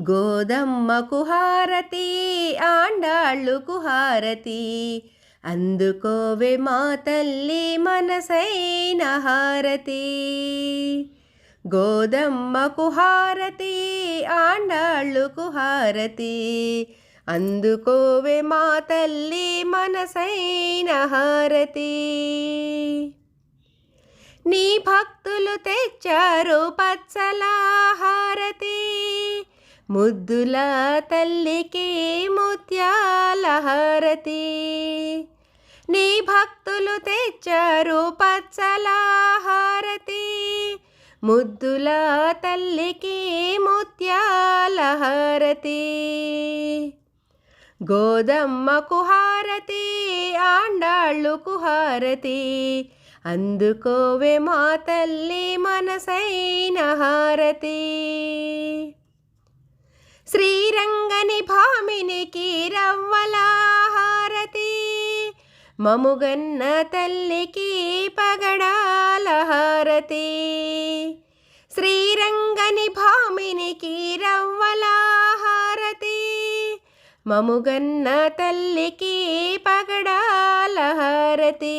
గోదమ్మ కుహారతి ఆండాళ్ళు కుహారతి. అందుకోవే మా తల్లి మనసైన హారతి. గోదమ్మ కుహారతి ఆండాళ్ళు కుహారతి. అందుకోవే మా తల్లి మనసైన హారతి. నీ భక్తులు తెచ్చారు పచ్చలా హారతి ముద్దుల తల్లికి ముత్యాల హారతి నీ భక్తులు తెచ్చారు పచ్చల హారతి ముద్దుల తల్లికి ముత్యాల హారతి గోదమ్మకు హారతి ఆండాళ్ళుకు హారతి. అందుకోవే మా తల్లి మనసైన హారతి. శ్రీరంగని భామినికి రవ్వల హారతి మముగన్న తల్లికి పగడాల హారతి శ్రీరంగని భామినికి రవ్వల హారతి మముగన్న తల్లికి పగడాల హారతి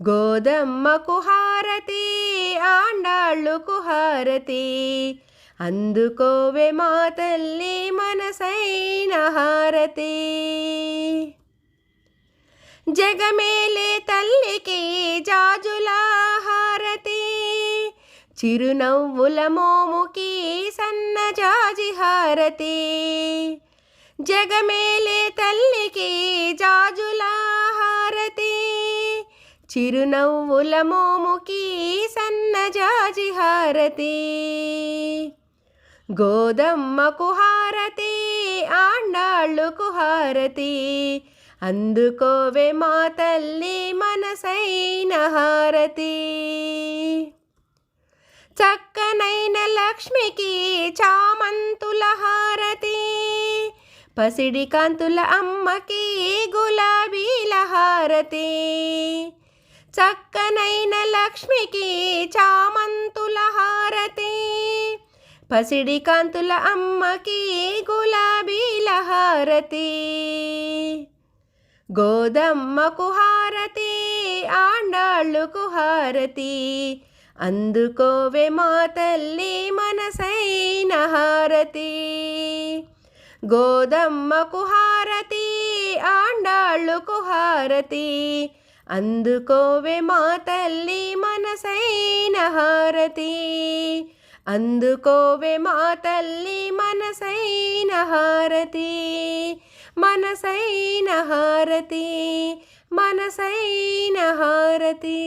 గోదమ్మకు హారతి ఆండాళ్ళుకు హారతి అందుకోవే మా తల్లి మనసైన హారతి. జగమేలే తల్లికి జాజుల హారతి. చిరునవ్వుల మోముకి సన్న జాజి హారతి. జగమేలే తల్లికి జాజుల హారతి. చిరునవ్వుల మోముకి సన్న జాజి హారతి. గోదమ్మకు హారతి ఆండాళ్ళుకు హారతి. అందుకోవే మా తల్లి మనసైన హారతి. చక్కనైన లక్ష్మికి చామంతుల హారతి. పసిడి కాంతుల అమ్మకి గులాబీల హారతి. చక్కనైన లక్ష్మికి చామంతు పసిడి కాంతుల అమ్మకి గులాబీల హారతి గోదమ్మకు హారతి ఆండాళ్ళుకు హారతి. అందుకోవే మా తల్లి మనసైన హారతి. గోదమ్మకు హారతి ఆండాళ్ళుకు హారతి. అందుకోవే మా తల్లి మనసైన హారతి. అందుకోవే మా తల్లి మనసైన హారతి మనసైన హారతి మనసైన హారతి.